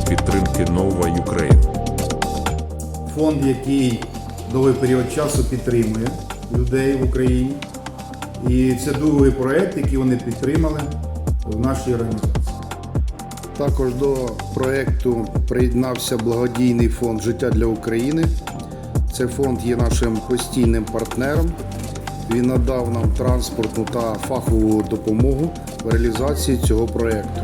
підтримки Нова Ukraine. фонд, який довгий період часу підтримує людей в Україні. І це другий проект, який вони підтримали в нашій організації. Також до проєкту приєднався благодійний фонд Життя для України. Цей фонд є нашим постійним партнером. Він надав нам транспортну та фахову допомогу в реалізації цього проєкту.